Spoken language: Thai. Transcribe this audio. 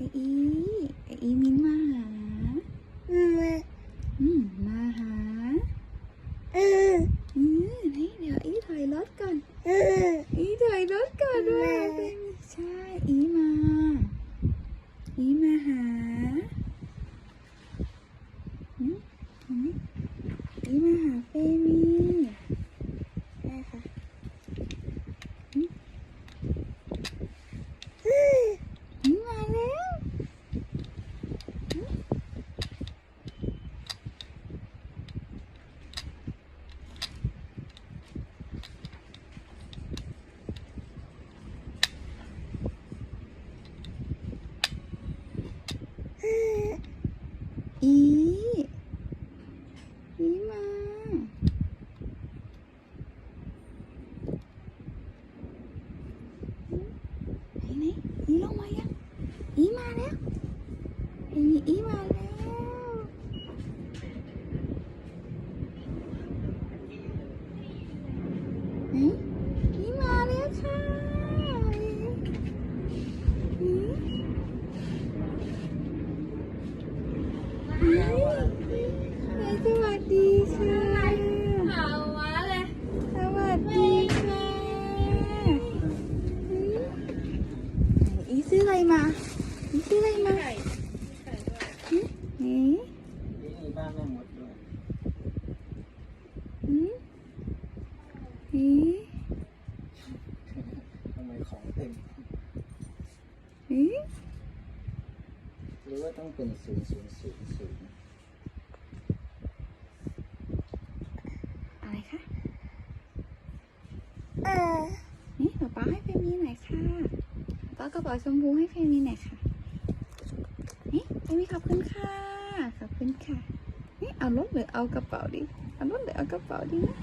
ไอีไออีมินมาหา อืม มาหา อืมนี่เดี๋ยวอีถอยรถก่อน อีถอยรถก่อนด้วยเป็นใช่ อีมา อีมาหาอืมอืมอีมาหาเฟมีได้ค่ะอืมอีมาแล้ว อีอีมาไหนไหนอีลงมายังอีมาแล้วไอ้อีมาแล้วไหนอีมาแล้วค่ะอี เฮ้ย สวัสดีค่ะเอามาเลย สวัสดีค่ะอีซื้ออะไรมาอีซื้ออะไรมาไก่ไก่ด้วยอืมนี่นี่บ้านแม่มดด้วยอืมนี่ทำไมของเต็มนี่หรือว่าต้องเป็นศูนย์ศูนย์ศูนย์ศูนย์ อะไรคะนี่ ป๊าให้เฟมีหน่อยค่ะป๋ากระเป๋าชมพูให้เฟมีหน่อยค่ะ นี่เฟมีขอบคุณค่ะ ขอบคุณค่ะ นี่เอารถหรือเอากระเป๋าดี เอารถหรือเอากระเป๋าดีนะ